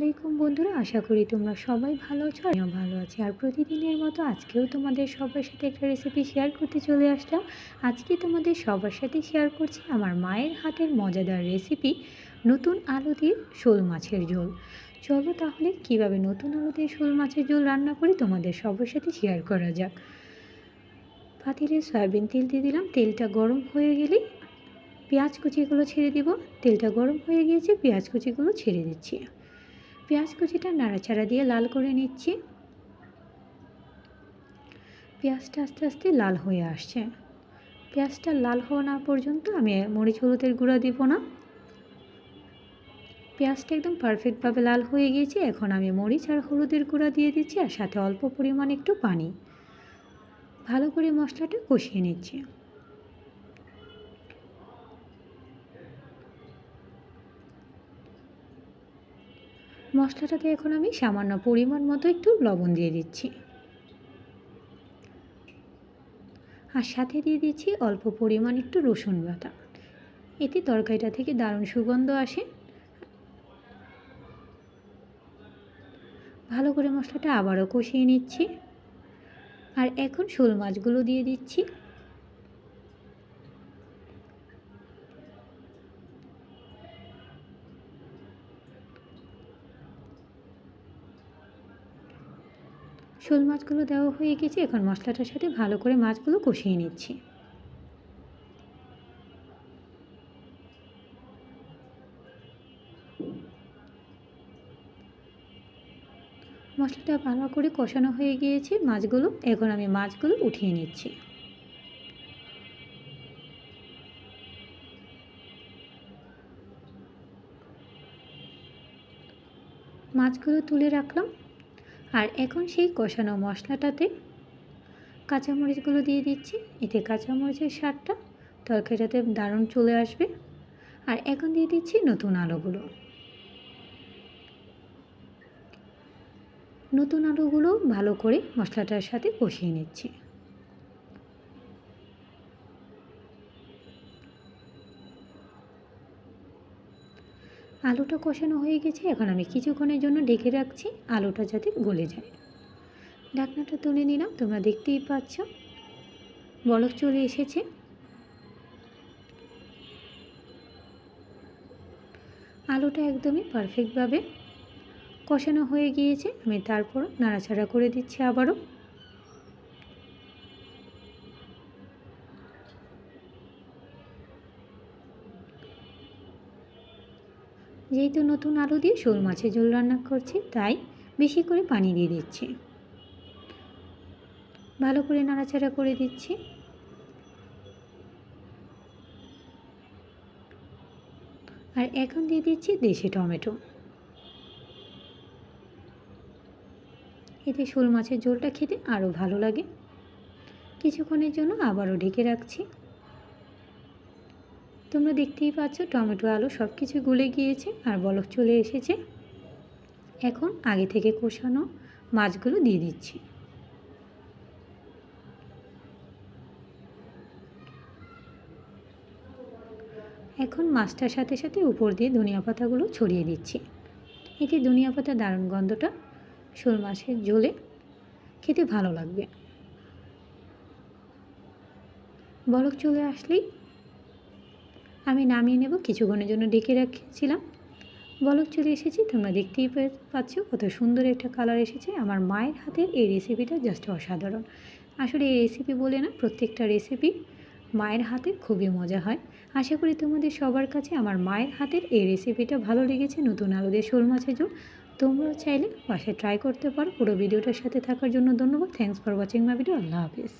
আলাইকুম বন্ধুরা, আশা করি তোমরা সবাই ভালো আছো আমিও ভালো আছি। আর প্রতিদিনের মতো আজকেও তোমাদের সবার সাথে একটা রেসিপি শেয়ার করতে চলে আসলাম। আজকে তোমাদের সবার সাথে শেয়ার করছি আমার মায়ের হাতের মজাদার রেসিপি নতুন আলু দিয়ে শোল মাছের ঝোল। চলো তাহলে কীভাবে নতুন আলু দিয়ে শোল মাছের ঝোল রান্না করি তোমাদের সবার সাথে শেয়ার করা যাক। পাতিলে সয়াবিন তেল দিয়ে দিলাম, তেলটা গরম হয়ে গেলে পেঁয়াজ কুচিগুলো ছেড়ে দিব। তেলটা গরম হয়ে গিয়েছে, পেঁয়াজ কুচিগুলো ছেড়ে দিচ্ছি। পেঁয়াজ কুচিটা নাড়াচাড়া দিয়ে লাল করে নিচ্ছি। পেঁয়াজটা আস্তে আস্তে লাল হয়ে আসছে। পেঁয়াজটা লাল হওয়া না পর্যন্ত আমি মরিচ, হলুদের গুঁড়া দিব না। পেঁয়াজটা একদম পারফেক্টভাবে লাল হয়ে গিয়েছে। এখন আমি মরিচ আর হলুদের গুঁড়া দিয়ে দিচ্ছি আর সাথে অল্প পরিমাণ একটু পানি। ভালো করে মশলাটা কষিয়ে নিচ্ছি। মশলাটাতে এখন আমি সামান্য পরিমাণ মতো একটু লবণ দিয়ে দিচ্ছি। আর সাথে দিয়ে দিচ্ছি অল্প পরিমাণ একটু রসুন বাটা। এতে তরকারিটা থেকে দারুণ সুগন্ধ আসে। ভালো করে মশলাটা আবারও কষিয়ে নিচ্ছি। আর এখন শোল মাছগুলো দিয়ে দিচ্ছি। শোল মাছগুলো দেওয়া হয়ে গেছে। এখন মশলাটার সাথে ভালো করে মাছগুলো কষিয়ে নিচ্ছি। মশলাটা ভালো করে কষানো হয়ে গিয়েছে। মাছগুলো, এখন আমি মাছগুলো উঠিয়ে নিচ্ছি। মাছগুলো তুলে রাখলাম। আর এখন সেই কষানো মশলাটাতে কাঁচামরিচগুলো দিয়ে দিচ্ছি। এতে কাঁচামরিচের স্বাদটা তরকারিটাতে দারুণ চলে আসবে। আর এখন দিয়ে দিচ্ছি নতুন আলুগুলো। নতুন আলুগুলো ভালো করে মশলাটার সাথে কষিয়ে নিচ্ছি। আলুটা কষানো হয়ে গেছে, এখন আমি কিছুক্ষণের জন্য ঢেকে রাখছি, আলুটা যাতে গলে যায়। ঢাকনাটা তুলে নিলাম, তোমরা দেখতেই পাচ্ছ। বলক চলে এসেছে। আলুটা একদমই পারফেক্টভাবে কষানো হয়ে গিয়েছে, আমি তারপর নাড়াচাড়া করে দিচ্ছি আবারও। যেহেতু নতুন আলু দিয়ে শোল মাছের ঝোল রান্না করছি, তাই বেশি করে পানি দিয়ে দিচ্ছি। ভালো করে নাড়াচাড়া করে দিচ্ছি। আর এখন দিয়ে দিচ্ছি দেশি টমেটো। এতে শোল মাছের ঝোলটা খেতে আরও ভালো লাগে। কিছুক্ষণের জন্য আবারও ঢেকে রাখছি। তোমরা দেখতেই পাচ্ছ টমেটো আলু সব কিছু গলে গিয়েছে আর বলক চলে এসেছে। এখন আগে থেকে কষানো মাছগুলো দিয়ে দিচ্ছি। এখন মাছটার সাথে সাথে উপর দিয়ে ধনিয়া পাতাগুলো ছড়িয়ে দিচ্ছি। এতে ধনিয়া পাতা দারুণ গন্ধটা শোল মাছের ঝোলে খেতে ভালো লাগবে। বলক চলে আসলেই আমি নামিয়ে নেব কিছুক্ষণের জন্য ডেকে রাখছিলাম। বলক চলে এসেছি, তোমরা দেখতেই পাচ্ছ কত সুন্দর একটা কালার এসেছে। আমার মায়ের হাতের এই রেসিপিটা জাস্ট অসাধারণ। আসলে এই রেসিপি বলে না, প্রত্যেকটা রেসিপি মায়ের হাতের খুবই মজা হয়। আশা করি তোমাদের সবার কাছে আমার মায়ের হাতের এই রেসিপিটা ভালো লেগেছে, নতুন আলুদের শোল মাছের ঝোল। তোমরাও চাইলে বাসায় ট্রাই করতে পারো। পুরো ভিডিওটার সাথে থাকার জন্য ধন্যবাদ। Thanks for watching my video Allah Hafiz.